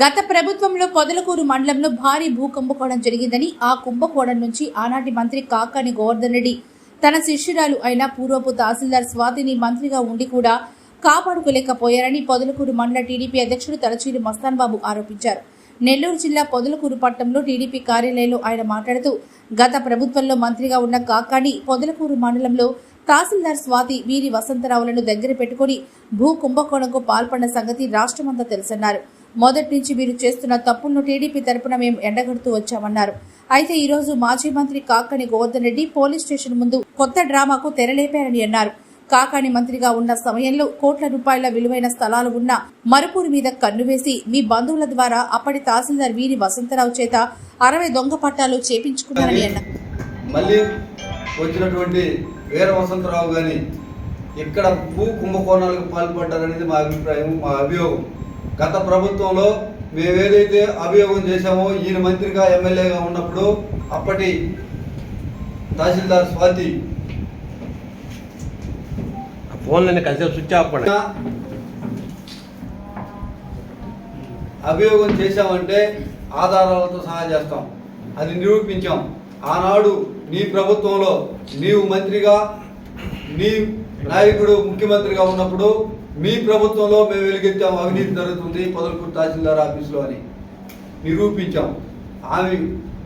గత ప్రభుత్వంలో పొదలకూరు మండలంలో భారీ భూ కుంభకోణం జరిగిందని ఆ కుంభకోణం నుంచి ఆనాటి మంత్రి కాకాని గోవర్ధన్ రెడ్డి. తన శిష్యురాలు అయిన పూర్వపు తహసీల్దార్ స్వాతిని మంత్రిగా ఉండి కూడా కాపాడుకోలేకపోయారని పొదలకూరు మండల టీడీపీ అధ్యక్షుడు తలచూరి మస్తాన్ బాబు ఆరోపించారు. నెల్లూరు జిల్లా పొదలకూరు పట్టణంలో టీడీపీ కార్యాలయంలో ఆయన మాట్లాడుతూ గత ప్రభుత్వంలో మంత్రిగా ఉన్న కాకాని పొదలకూరు మండలంలో తహసీల్దార్ స్వాతి వీరి వసంతరావులను దగ్గర పెట్టుకుని భూ కుంభకోణంకు పాల్పడిన సంగతి రాష్ట్రమంతా తెలుసన్నారు. మొదటి నుంచి వీరు చేస్తున్న తప్పులను టీడీపీ తరపున మేము ఎండగడుతూ వచ్చామన్నారు. అయితే ఈ రోజు మాజీ మంత్రి కాకాని గోవర్ధన్ రెడ్డి పోలీస్ స్టేషన్ ముందు కొత్త డ్రామాకు తెరలేపారని అన్నారు. కాకాని మంత్రిగా ఉన్న సమయంలో కోట్ల రూపాయల విలువైన స్థలాలు ఉన్న మరుపూరు మీద కన్ను వేసి మీ బంధువుల ద్వారా అప్పటి తహసీల్దార్ వీరి వసంతరావు చేత అరవై దొంగ పట్టాలు చేపించుకున్నారని అన్నారు. మళ్ళీ వచ్చినటువంటి వీర వసంతరావు కానీ ఇక్కడ భూ కుంభకోణాలకు పాల్పడ్డారనేది మా అభిప్రాయం మా అభియోగం. గత ప్రభుత్వంలో మేము ఏదైతే అభియోగం చేశామో ఈయన మంత్రిగా ఎమ్మెల్యేగా ఉన్నప్పుడు అప్పటి తహసీల్దార్ స్వాతి ఫోన్లన్నీ కలిసి స్విచ్ ఆఫ్ అభియోగం చేశామంటే ఆధారాలతో సహా చేస్తాం. అది నిరూపించాం. ఆనాడు నీ ప్రభుత్వంలో నీవు మంత్రిగా నీ నాయకుడు ముఖ్యమంత్రిగా ఉన్నప్పుడు మీ ప్రభుత్వంలో మేము వెలిగెత్తాం అవినీతి జరుగుతుంది పొదలకూరు తహసీల్దార్ ఆఫీసులో అని నిరూపించాం. ఆమె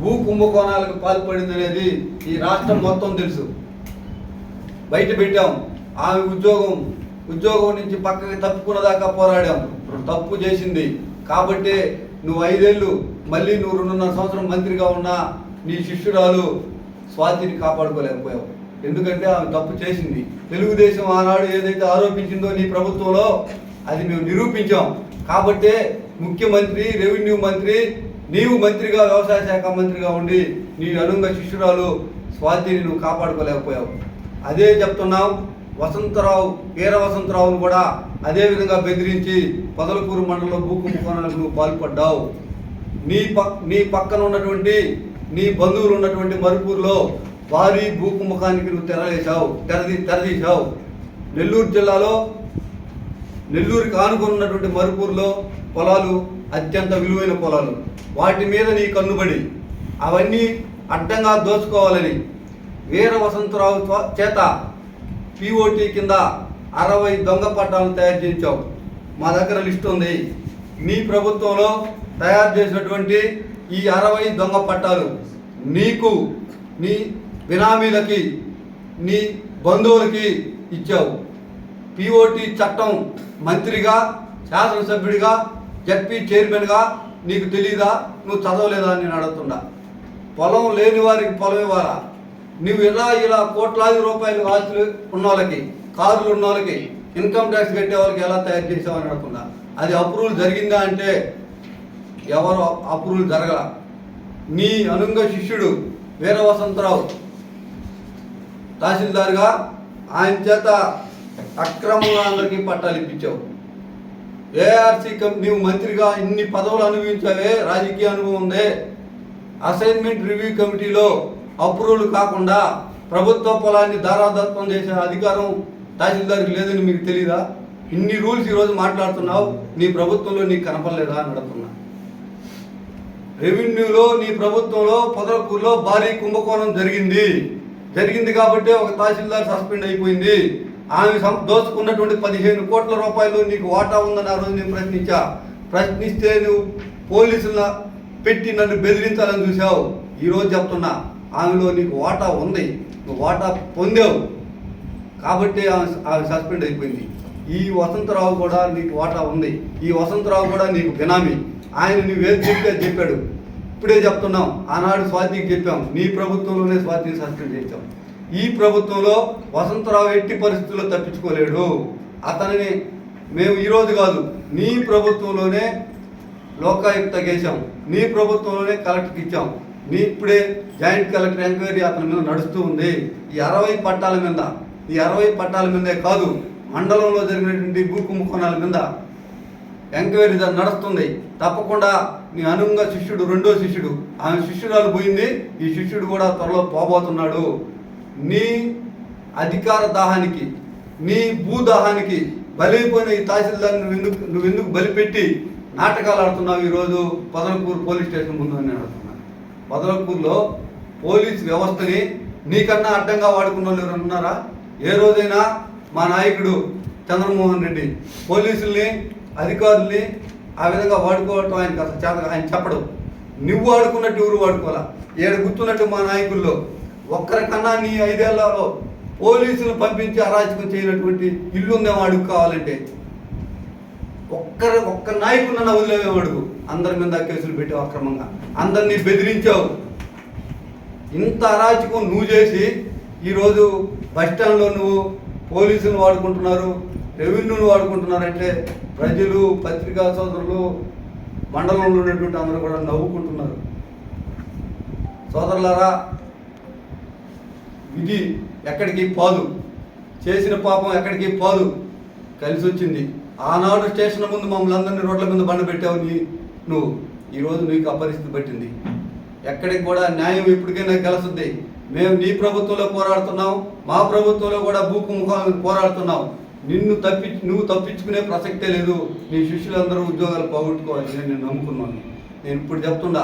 భూ కుంభకోణాలకు పాల్పడింది అనేది ఈ రాష్ట్రం మొత్తం తెలుసు. బయట పెట్టాం. ఆమె ఉద్యోగం ఉద్యోగం నుంచి పక్కకి తప్పుకున్న దాకా పోరాడాం. తప్పు చేసింది. కాబట్టి నువ్వు ఐదేళ్ళు మళ్ళీ నువ్వు రెండున్నర సంవత్సరం మంత్రిగా ఉన్నా నీ శిష్యురాలు స్వాతిని కాపాడుకోలేకపోయావు. ఎందుకంటే ఆమె తప్పు చేసింది. తెలుగుదేశం ఆనాడు ఏదైతే ఆరోపించిందో నీ ప్రభుత్వంలో అది మేము నిరూపించాం. కాబట్టే ముఖ్యమంత్రి రెవెన్యూ మంత్రి నీవు మంత్రిగా వ్యవసాయ శాఖ మంత్రిగా ఉండి నీ అనుంగ శిష్యురాలు స్వాతిని నువ్వు కాపాడుకోలేకపోయావు. అదే చెప్తున్నాం వసంతరావు వీర వసంతరావును కూడా అదే విధంగా బెదిరించి పొదలకూరు మండలంలో భూకుంభకోణాలకు నువ్వు పాల్పడ్డావు. నీ పక్ నీ పక్కన ఉన్నటువంటి నీ బంధువులు ఉన్నటువంటి మరుపూర్లో భారీ భూకుముఖానికి నువ్వు తెరలేసావు తెరది తెరదీశావు. నెల్లూరు జిల్లాలో నెల్లూరు కానుకున్నటువంటి మరుపూర్లో పొలాలు అత్యంత విలువైన పొలాలు. వాటి మీద నీ కన్నుబడి అవన్నీ అడ్డంగా దోచుకోవాలని వీర వసంతరావు చేత పిఓటి కింద అరవై దొంగ పట్టాలను తయారు చేయించావు. మా దగ్గర లిస్ట్ ఉంది. నీ ప్రభుత్వంలో తయారు చేసినటువంటి ఈ అరవై దొంగ పట్టాలు నీకు నీ బినామీలకి నీ బంధువులకి ఇచ్చావు. పిఓటి చట్టం మంత్రిగా శాసనసభ్యుడిగా జడ్పీ చైర్మన్గా నీకు తెలీదా? నువ్వు చదవలేదా అని నేను అడుగుతున్నా. పొలం లేని వారికి పొలం ఇవ్వాలా? నువ్వు ఇలా ఇలా కోట్లాది రూపాయలు ఆస్తులు ఉన్న వాళ్ళకి కార్లు ఉన్న వాళ్ళకి ఇన్కమ్ ట్యాక్స్ కట్టే వాళ్ళకి ఎలా తయారు చేసావని అడుగుతున్నా. అది అప్రూవల్ జరిగిందా అంటే ఎవరు అప్రూవల్ జరగల? నీ అనుంగ శిష్యుడు వీర వసంతరావు తహసీల్దార్గా ఆయన చేత అక్రమంగా అందరికీ పట్టాలు ఇప్పించావు. ఏఆర్సీ నీవు మంత్రిగా ఇన్ని పదవులు అనుభవించావే రాజకీయ అనుభవం ఉందే. అసైన్మెంట్ రివ్యూ కమిటీలో అప్రూవల్ కాకుండా ప్రభుత్వ పొలాన్ని ధారాదత్వం చేసే అధికారం తహసీల్దార్కి లేదని మీకు తెలీదా? ఇన్ని రూల్స్ ఈరోజు మాట్లాడుతున్నావు నీ ప్రభుత్వంలో నీకు కనపడలేదా అని అడుగుతున్నా. రెవెన్యూలో నీ ప్రభుత్వంలో పొదలకూరులో భారీ కుంభకోణం జరిగింది. జరిగింది కాబట్టి ఒక తహసీల్దార్ సస్పెండ్ అయిపోయింది. ఆమె దోచుకున్నటువంటి పదిహేను కోట్ల రూపాయలు నీకు వాటా ఉందని ఆ రోజు నేను ప్రశ్నించా. ప్రశ్నిస్తే నువ్వు పోలీసుల పెట్టి నన్ను బెదిరించాలని చూసావు ఈరోజు చెప్తున్నా ఆమెలో నీకు వాటా ఉంది. నువ్వు వాటా పొందావు. కాబట్టి ఆమె ఆమె సస్పెండ్ అయిపోయింది. ఈ వసంతరావు కూడా నీకు వాటా ఉంది. ఈ వసంతరావు కూడా నీకు బినామీ. ఆయన నువ్వేది చెప్తే అది చెప్పాడు. ఇప్పుడే చెప్తున్నాం. ఆనాడు స్వాతికి చెప్పాం. నీ ప్రభుత్వంలోనే స్వాతిని సస్పెండ్ చేశాం. ఈ ప్రభుత్వంలో వసంతరావు ఎట్టి పరిస్థితుల్లో తప్పించుకోలేడు. అతనిని మేము ఈరోజు కాదు నీ ప్రభుత్వంలోనే లోకాయుక్త గేసాం నీ ప్రభుత్వంలోనే కలెక్టర్కి ఇచ్చాం. నీ ఇప్పుడే జాయింట్ కలెక్టర్ ఎంక్వైరీ అతని మీద నడుస్తూ ఉంది. ఈ అరవై పట్టాల మీద ఈ అరవై పట్టాల మీదే కాదు మండలంలో జరిగినటువంటి భూ కుంభకోణాల మీద ఎంక్వైరీ నడుస్తుంది. తప్పకుండా నీ అనుంగ శిష్యుడు రెండో శిష్యుడు. ఆమె శిష్యురాలు పోయింది ఈ శిష్యుడు కూడా త్వరలో పోబోతున్నాడు. నీ అధికార దాహానికి నీ భూదాహానికి బలైపోయిన ఈ తహసీల్దార్ నువ్వు ఎందుకు నువ్వు ఎందుకు బలిపెట్టి నాటకాలు ఆడుతున్నావు ఈరోజు? పొదలకూరు పోలీస్ స్టేషన్ ముందు నేను అడుగుతున్నాను పొదలకూరులో పోలీస్ వ్యవస్థని నీకన్నా అడ్డంగా వాడుకున్న వాళ్ళు ఎవరైనా ఉన్నారా? ఏ రోజైనా మా నాయకుడు చంద్రమోహన్ రెడ్డి పోలీసుల్ని అధికారుల్ని ఆ విధంగా వాడుకోవటం ఆయనకు అసలు చేత ఆయన చెప్పడు. నువ్వు వాడుకున్నట్టు ఎవరు వాడుకోవాలా? ఏడు గుర్తున్నట్టు మా నాయకుల్లో ఒక్కరికన్నా నీ ఐదేళ్ళలో పోలీసులు పంపించి అరాచకం చేయనటువంటి ఇల్లు ఉందేమో అడుగు కావాలంటే. ఒక్కరి ఒక్క నాయకుడిన వదిలేమేమో అడుగు. అందరి మీద కేసులు పెట్టావు అక్రమంగా. అందరినీ బెదిరించావు. ఇంత అరాచకం నువ్వు చేసి ఈరోజు బస్ స్టాండ్లో నువ్వు పోలీసులు వాడుకుంటున్నారు. రెవెన్యూను వాడుకుంటున్నారంటే ప్రజలు పత్రికా సోదరులు మండలంలో ఉన్నటువంటి అందరూ కూడా నవ్వుకుంటున్నారు. సోదరులారా విధి ఎక్కడికి పోదు? చేసిన పాపం ఎక్కడికి పోదు? కలిసి వచ్చింది ఆనాడు స్టేషన్ ముందు మమ్మల్ని అందరినీ రోడ్ల మీద బండ పెట్టావు నీ నువ్వు. ఈరోజు నీకు ఆ పరిస్థితి పట్టింది. ఎక్కడికి కూడా న్యాయం ఇప్పటికైనా కలుస్తుంది మేము నీ ప్రభుత్వంలో పోరాడుతున్నాం మా ప్రభుత్వంలో కూడా భూకు ముఖాలను పోరాడుతున్నాం. నిన్ను తప్పి నువ్వు తప్పించుకునే ప్రసక్తే లేదు. నీ శిష్యులందరూ ఉద్యోగాలు పోగొట్టుకోవాలి నేను నమ్ముకున్నాను. నేను ఇప్పుడు చెప్తుండా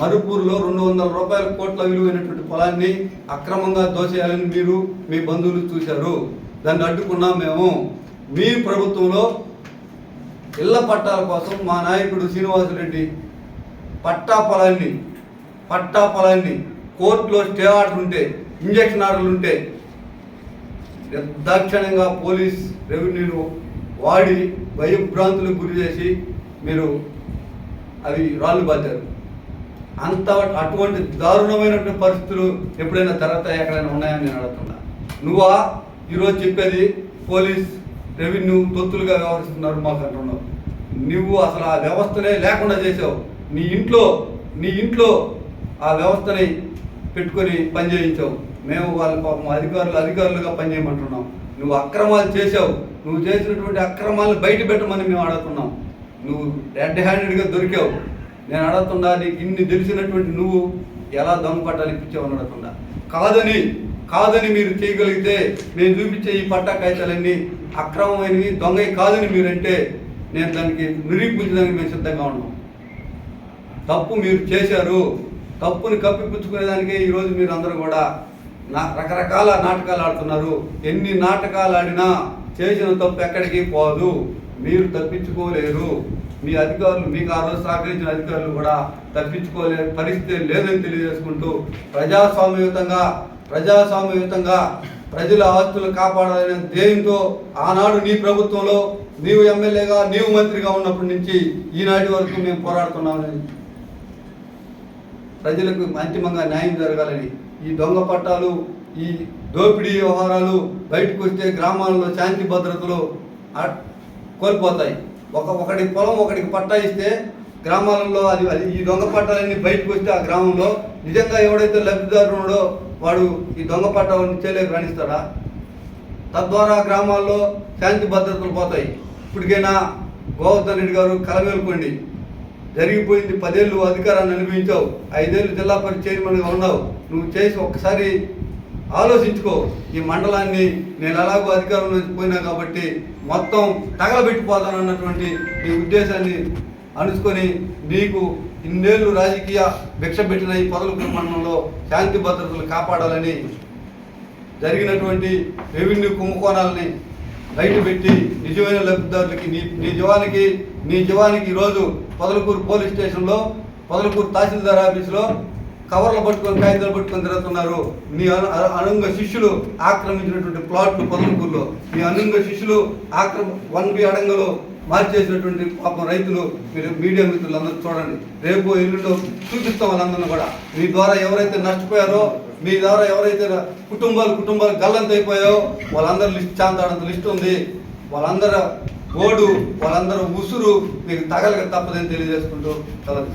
మరుపూర్లో రెండు వందల రూపాయల కోట్ల విలువైనటువంటి పొలాన్ని అక్రమంగా దోచేయాలని మీరు మీ బంధువులు చూశారు. దాన్ని అడ్డుకున్నాం మేము. మీ ప్రభుత్వంలో ఇళ్ళ పట్టాల కోసం మా నాయకుడు శ్రీనివాసరెడ్డి పట్టా పొలాన్ని పట్టా పొలాన్ని కోర్టులో స్టే ఆర్డర్ ఉంటే ఇంజక్షన్ ఆర్డర్లు ఉంటే నిర్దాక్షిణ్యంగా పోలీస్ రెవెన్యూను వాడి భయభ్రాంతులకు గురి చేసి మీరు అవి రాళ్ళు బాచారు అంత అటువంటి దారుణమైనటువంటి పరిస్థితులు ఎప్పుడైనా తర్వాత ఎక్కడైనా ఉన్నాయని నేను అడుగుతున్నా. నువ్వా? ఈరోజు చెప్పేది పోలీస్ రెవెన్యూ తొత్తులుగా వ్యవహరిస్తున్నారు మాకు అంటున్నావు. నువ్వు అసలు ఆ వ్యవస్థనే లేకుండా చేసావు. నీ ఇంట్లో నీ ఇంట్లో ఆ వ్యవస్థని పెట్టుకొని పనిచేయించావు. మేము వాళ్ళ పాపం అధికారులు అధికారులుగా పనిచేయమంటున్నాం. నువ్వు అక్రమాలు చేసావు నువ్వు చేసినటువంటి అక్రమాలను బయట పెట్టమని మేము అడుగుతున్నాం. నువ్వు రెడ్ హ్యాండెడ్గా దొరికావు. నేను అడుగుతున్నా నీకు ఇన్ని తెలిసినటువంటి నువ్వు ఎలా దొంగ పట్టాలు ఇప్పించావు అని అడుగుతున్నా. కాదని కాదని మీరు చేయగలిగితే నేను చూపించే ఈ పట్టా కాగితాలన్నీ అక్రమమైనవి దొంగ కాదని మీరంటే నేను దానికి నిరూపించడానికి మేము సిద్ధంగా ఉన్నాం. తప్పు మీరు చేశారు. తప్పుని కప్పిపుచ్చుకునేదానికే ఈరోజు మీరు అందరూ కూడా రకరకాల నాటకాలు ఆడుతున్నారు. ఎన్ని నాటకాలు ఆడినా చేసిన తప్పు ఎక్కడికి పోదు. మీరు తప్పించుకోలేరు. మీ అధికారులు మీకు ఆ రోజు సహకరించిన అధికారులు కూడా తప్పించుకోలే పరిస్థితి లేదని తెలియజేసుకుంటూ ప్రజాస్వామ్యయుతంగా ప్రజాస్వామ్యయుతంగా ప్రజల ఆస్తులు కాపాడాలనే ధ్యేయంతో ఆనాడు నీ ప్రభుత్వంలో నీవు ఎమ్మెల్యేగా నీవు మంత్రిగా ఉన్నప్పటి నుంచి ఈనాటి వరకు మేము పోరాడుతున్నామని ప్రజలకు అంతిమంగా న్యాయం జరగాలని ఈ దొంగ పట్టాలు ఈ దోపిడీ వ్యవహారాలు బయటకు వస్తే గ్రామాల్లో శాంతి భద్రతలు కోల్పోతాయి. ఒక ఒకటి పొలం ఒకటికి పట్టా ఇస్తే గ్రామాలలో అది అది ఈ దొంగ పట్టాలన్నీ బయటకు వస్తే ఆ గ్రామంలో నిజంగా ఎవడైతే లబ్ధిదారు ఉన్నాడో వాడు ఈ దొంగ పట్టాలను చేయలేక రాణిస్తాడా తద్వారా గ్రామాల్లో శాంతి భద్రతలు పోతాయి. ఇప్పటికైనా గోవర్ధన్ రెడ్డి గారు కలమేలుకోండి. జరిగిపోయింది. పదేళ్ళు అధికారాన్ని అనుభవించావు. ఐదేళ్ళు జిల్లా పరిషత్ చైర్మన్గా ఉన్నావు. నువ్వు చేసి ఒక్కసారి ఆలోచించుకో. ఈ మండలాన్ని నేను ఎలాగో అధికారం పోయినా కాబట్టి మొత్తం తగలబెట్టిపోతాను అన్నటువంటి నీ ఉద్దేశాన్ని అనుసుకొని నీకు ఇన్నేళ్ళు రాజకీయ భిక్ష పెట్టిన ఈ పొదలకూరు మండలంలో శాంతి భద్రతలు కాపాడాలని జరిగినటువంటి రెవెన్యూ కుంభకోణాలని బయటపెట్టి నిజమైన లబ్ధిదారులకి నీ నీ జీవానికి మీ జీవానికి ఈరోజు పొదలకూరు పోలీస్ స్టేషన్లో పొదలకూరు తహసీల్దార్ ఆఫీసులో కవర్లు పట్టుకొని కాగితాలు పట్టుకొని తిరుగుతున్నారు. నీ అనుంగ శిష్యులు ఆక్రమించినటువంటి ప్లాట్లు పొదలకూరులో. నీ అనుంగ శిష్యులు ఆక్రమ వన్ బి అడంగలో మార్చేసినటువంటి పాపం రైతులు మీరు మీడియా మిత్రులు అందరూ చూడండి. రేపు ఎల్లుండో చూపిస్తాం వాళ్ళందరినీ కూడా. మీ ద్వారా ఎవరైతే నష్టపోయారో మీ ద్వారా ఎవరైతే కుటుంబాలు కుటుంబాలు గల్లంతైపోయాయో వాళ్ళందరూ లిస్ట్ చాంతాడంత లిస్ట్ ఉంది. వాళ్ళందరూ ఓడు వాళ్ళందరూ ఉసురు మీకు తగలక తప్పదని తెలియజేసుకుంటూ కలదు